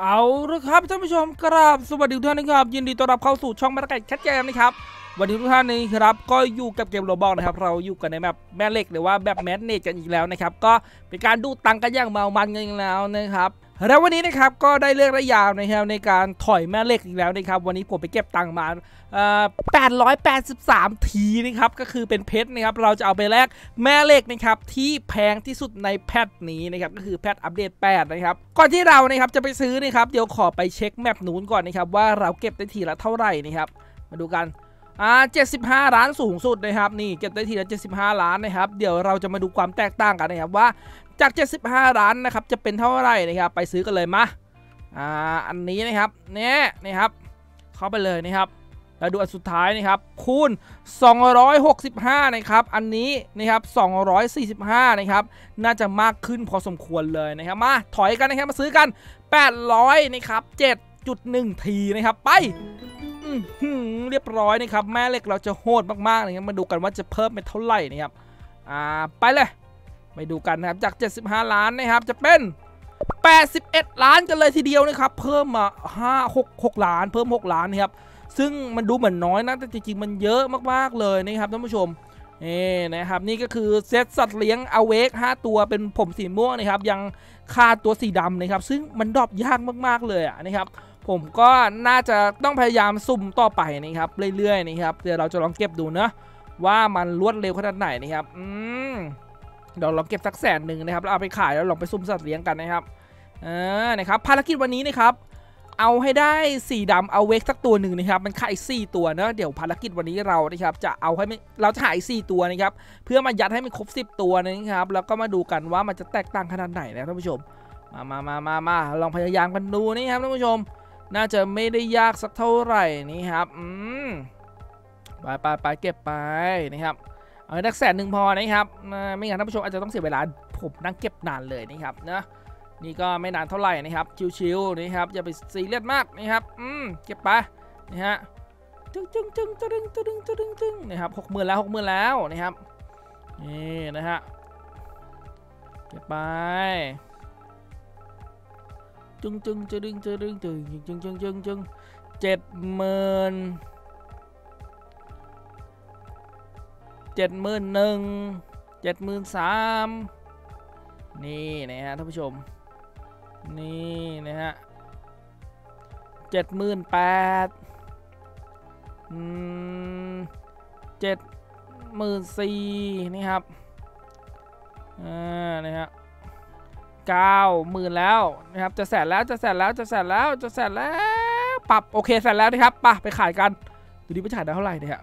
เอาละครับท่านผู้ชมกราบสวัสดีทุกท่านนะครับ ยินดีต้อนรับเข้าสู่ช่องมาตรไก่แคทเกมนะครับ วันนี้ทุกท่านนี้ครับก็อยู่กับเกมโรบอกนะครับเราอยู่กันในแบบแม่เหล็กหรือว่าแบบแมสเนจกันอีกแล้วนะครับ ก็เป็นการดูตังกันอย่างเมามันกันอีกแล้วนะครับ แล้ววันนี้นะครับก็ได้เลือกระยาวนะครับในการถอยแม่เหล็กอีกแล้วนะครับวันนี้ผมไปเก็บตังค์มาเอ่อ883 ทีนะครับก็คือเป็นเพชรนะครับเราจะเอาไปแลกแม่เหล็กนะครับที่แพงที่สุดในแพทนี้นะครับก็คือแพทอัปเดต 8 นะครับก่อนที่เรานะครับจะไปซื้อนะครับเดี๋ยวขอไปเช็คแมปนู้นก่อนนะครับว่าเราเก็บได้ทีละเท่าไหร่นะครับมาดูกันอ่า75 ล้านสูงสุดนะครับนี่เก็บได้ทีละ75 ล้านนะครับเดี๋ยวเราจะมาดูความแตกต่างกันนะครับว่า จาก 75 ล้านนะครับจะเป็นเท่าไหร่นะครับไปซื้อกันเลยมาอ่าอันนี้นะครับเนี่ยนะครับเข้าไปเลยนะครับแล้วดูอันสุดท้ายนะครับคูณ 265 นะครับ อันนี้นะครับ 245 นะครับ น่าจะมากขึ้นพอสมควรเลยนะครับ มาถอยกันนะครับ มาซื้อกัน 800 นะครับ 7.1 ทีนะครับ ไปเรียบร้อยนะครับ แม่เหล็กเราจะโหดมากๆนะครับ มาดูกันว่าจะเพิ่มเป็นเท่าไหร่นะครับ อ่า ไปเลย ไปดูกันนะครับจาก 75 ล้านนะครับจะเป็น 81 ล้านกันเลยทีเดียวนะครับเพิ่มมา5 6 6 ล้าน เพิ่ม 6 ล้านนะครับซึ่งมันดูเหมือนน้อยนะแต่จริงๆมันเยอะมากๆเลยนะครับท่านผู้ชมนี่นะครับนี่ก็คือเซตสัตว์เลี้ยงอเวก5ตัวเป็นผมสีม่วงนะครับยังขาดตัวสีดำนะครับซึ่งมันดรอปยากมากๆเลยนะครับผมก็น่าจะต้องพยายามสุ่มต่อไปนะครับเรื่อยๆนะครับเดี๋ยวเราจะลองเก็บดูนะว่ามันรวดเร็วขนาดไหนนะครับอืม เดี๋ยวลองเก็บสักแสนหนึ่งนะครับแล้วเอาไปขายแล้วลองไปสุ่มสัตว์เลี้ยงกันนะครับเออนะครับภารกิจวันนี้นะครับเอาให้ได้สีดำเอาเวกสักตัวหนึ่งนะครับ มันขายสี่ตัวเนอะเดี๋ยวภารกิจวันนี้เรานะครับจะเอาให้เราจะหายสี่ตัวนะครับ เพื่อมายัดให้มันครบสิบตัวนะครับ แล้วก็มาดูกันว่ามันจะแตกต่างขนาดไหนนะท่านผู้ชม มามามามามาลองพยายามกันดูนะครับท่านผู้ชม น่าจะไม่ได้ยากสักเท่าไหร่นี่ครับ อืมไปไปไปเก็บไปนะครับ เอาให้ได้แสนหนึ่งพอนะครับไม่งั้นท่านผู้ชมอาจจะต้องเสียเวลาผมนั่งเก็บนานเลยนะครับเนอะนี่ก็ไม่นานเท่าไหร่นะครับชิวๆนะครับอย่าไปซีเรียสมากนะครับอืมเก็บไปนะฮะจึ้งจึ้งจึ้งจึ้งจึ้งจึ้งจึงจึงนะครับหกหมื่นแล้วหกหมื่นแล้วนะครับนี่นะฮะเก็บไปจึงจึงจึงจึงจึงจึงจึงจึงจึงจึงจึงเจ็ดหมื่น เจ็ดหมื่นหนึ่งเจ็ดหมื่นสามนี่นะฮะท่านผู้ชม นี่นะฮะเจ็ดหมื่นแปดเจ็ดหมื่นสี่นี่ครับอ่านะฮะเก้าหมื่นแล้วนะครับจะแสนแล้วจะแสนแล้วจะแสนแล้วจะแสนแล้วปรับโอเคแสนแล้วนะครับปะไปขายกันดูดิไปขายได้เท่าไหร่เนี่ยฮะ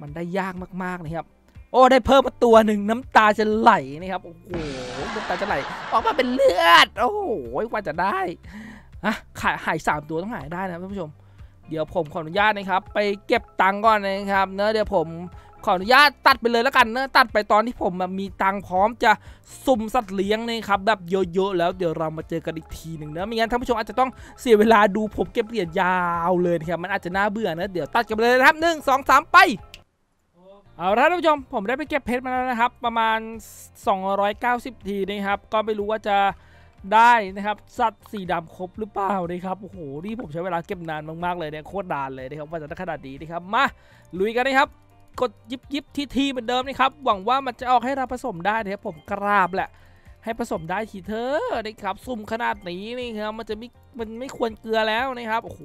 มันได้ยากมากๆนะครับ โอ้ได้เพิ่มมาตัวหนึ่งน้ำตาจะไหลนะครับโอ้โหน้ำตาจะไหลออกมาเป็นเลือด โอ้โหกว่าจะได้อะขายหายสามตัวต้องหายได้นะท่านผู้ชม เดี๋ยวผมขออนุญาตนะครับ ไปเก็บตังก่อนนะครับเนอะเดี๋ยวผมขออนุญาตตัดไปเลยแล้วกันเนอะตัดไปตอนที่ผมมีตังพร้อมจะสุ่มสัตว์เลี้ยงนะครับแบบเยอะๆแล้วเดี๋ยวเรามาเจอกันอีกทีหนึ่งนะไม่งั้นท่านผู้ชมอาจจะต้องเสียเวลาดูผมเก็บเหรียญยาวเลยนะครับมันอาจจะน่าเบื่อนะเดี๋ยวตัดกันไปเลยนะครับหนึ่งสองสามไป เอาละท่านผู้ชมผมได้ไปเก็บเพชรมาแล้วนะครับ ประมาณ 290 ทีนะครับ ก็ไม่รู้ว่าจะได้นะครับ สัตว์สีดำครบหรือเปล่านะครับโอ้โหนี่ผมใช้เวลาเก็บนานมากๆเลยเนี่ยโคตรนานเลยนะครับว่าจะได้ขนาดนี้นะครับมาลุยกันนะครับ กดยิบยิบที่ทีเหมือนเดิมนะครับ หวังว่ามันจะออกให้เราผสมได้นะครับผมกราบแหละ ให้ผสมได้ทีเถอนะครับซุ่มขนาดนี้นี่ครับมันจะไม่มันไม่ควรเกลือแล้วนะครับโอ้โห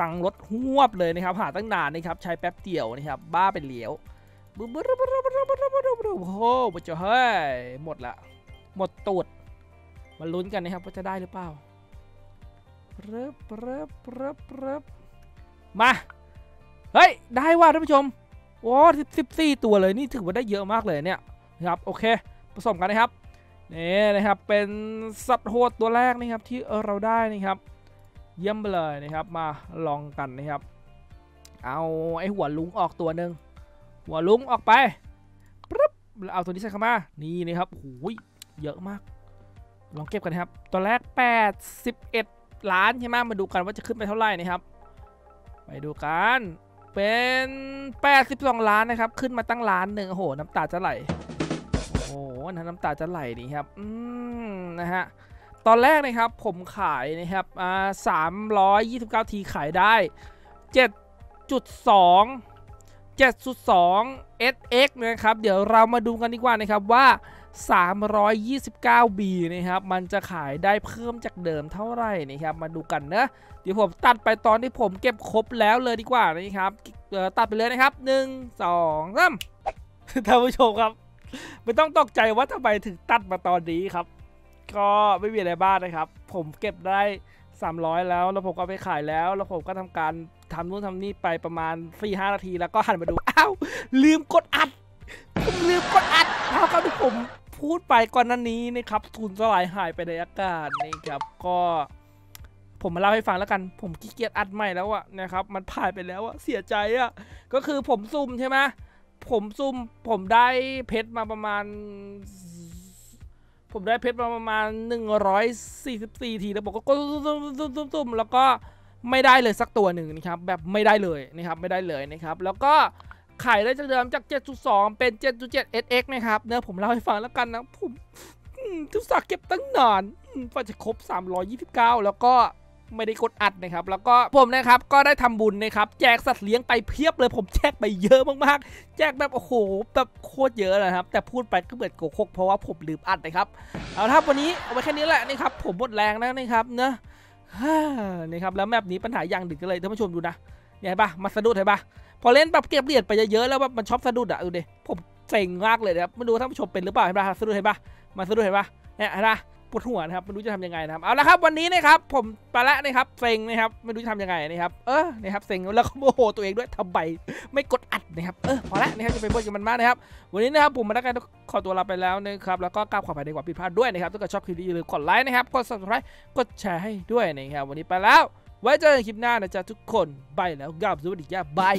ตังรถหวบเลยนะครับ หาตั้งนานนะครับ ใช้แป๊บเดียวนะครับ บ้าเป็นเหลียวบึ้บบึ้บบึ้บบึ้บบึ้บบึ้โอ้โหจะเฮ้ยหมดละ หมดตูดมาลุ้นกันนะครับว่าจะได้หรือเปล่าเรบเรบเรบมา เฮ้ย ได้ว่าท่านผู้ชมว้าสิบสี่ตัวเลยนี่ถือว่าได้เยอะมากเลยเนี่ยนะครับ โอเค ผสมกันนะครับนี่นะครับ เป็นสัตว์โหดตัวแรกนะครับที่เราได้นะครับ เยี่ยมไปเลยนะครับ มาลองกันนะครับ เอาไอหัวลุงออกตัวหนึ่งหัวลุงออกไปปึ๊บแล้วเอาตัวนี้ใส่เข้ามา นี่นะครับโอ้ยเยอะมาก ลองเก็บกันนะครับ ตัวแรก 81 ล้านใช่ไหมมาดูกันว่าจะขึ้นไปเท่าไหร่นะครับ ไปดูกัน เป็น 82 ล้านนะครับ ขึ้นมาตั้งล้านหนึ่งโอ้โห น้ำตาจะไหล โอ้โหน้ำตาจะไหลนี่ครับ อืม นะฮะ ตอนแรกนะครับผมขายนะครับอ่า329ทีขายได้7.2 7.2 SX นะครับ เดี๋ยวเรามาดูกันดีกว่านะครับว่า 329B นะครับ มันจะขายได้เพิ่มจากเดิมเท่าไหร่นะครับ มาดูกันนะ เดี๋ยวผมตัดไปตอนที่ผมเก็บครบแล้วเลยดีกว่านะครับเอ่อตัดไปเลยนะครับ 1 2 3ท่านผู้ชมครับ ไม่ต้องตกใจว่าทำไมถึงตัดมาตอนนี้ครับ ก็ไม่มีอะไรบ้างนะครับ ผมเก็บได้ 300 แล้ว แล้วผมก็ไปขายแล้ว แล้วผมก็ทำการทำนู่นทำนี่ไปประมาณ 4-5 นาที แล้วก็หันมาดู อ้าว ลืมกดอัด ผมลืมกดอัดเท่ากับที่ผมพูดไปก่อนนั้นนี้นะครับ ทุนสลายหายไปในอากาศนะครับ ก็ผมมาเล่าให้ฟังแล้วกัน ผมขี้เกียจอัดใหม่แล้วอะนะครับ มันผ่านไปแล้วอะเสียใจอะก็คือผมซุ่มใช่ไหมผมซุ่มผมได้เพชรมาประมาณ ผมได้เพชรมาประมาณ 144 ทีแล้วผมก็ตุ้มซุ่มแล้วก็ไม่ได้เลยสักตัวหนึ่งนะครับแบบไม่ได้เลยนะครับไม่ได้เลยนะครับ แล้วก็ขายได้จากเดิมจาก 7.2 เป็น 7.7 SX นะครับเนื้อผมเล่าให้ฟังแล้วกันนะผมทุกสักเก็บตั้งนานกว่าจะครบ 329 แล้วก็ ไม่ได้กดอัดนะครับ แล้วก็ผมนะครับก็ได้ทำบุญนะครับ แจกสัตว์เลี้ยงไปเพียบเลย ผมแจกไปเยอะมากๆ แจกแบบโอ้โหแบบโคตรเยอะนะครับ แต่พูดไปก็เบิดโกหกเพราะว่าผมลืมอัดนะครับ เอาละครับวันนี้เอาไว้แค่นี้แหละนะครับ ผมหมดแรงแล้วนะครับเนอะนี่ครับแล้วแมปนี้ปัญหาอย่างหนึ่งก็เลยท่านผู้ชมดูนะเนี่ยเห็นปะมาสะดุดเห็นปะพอเล่นแบบเก็บเหรียญไปเยอะๆแล้วแบบมันชอบสะดุดอะดูดิผมเซ็งมากเลยนะครับไม่รู้ท่านผู้ชมเป็นหรือเปล่าเห็นปะสะดุดเห็นปะมาสะดุดเห็นปะเนี่ยเห็นปะ ปวดหัวนะครับไม่รู้จะทำยังไงนะครับเอาละครับวันนี้นะครับผมไปละนะครับเซ็งนะครับไม่รู้จะทำยังไงนะครับเออนะครับเซ็งแล้วก็โมโหตัวเองด้วยทำไมไม่กดอัดนะครับเออพอละนะครับจะไปบ่นกับมันมากนะครับ วันนี้นะครับผมมาได้วการขอตัวลาไปแล้วนะครับแล้วก็กราบขออภัยในควาผิดพลาดด้วยนะครับถ้าเกิดชอบคลิปนี้อย่าลืมกดไลค์นะครับกด subscribe กดแชร์ให้ด้วยนะครับวันนี้ไปแล้ว ไว้เจอกันคลิปหน้านะจ๊ะทุกคนบายแล้วกับสวัสดีจ้าบาย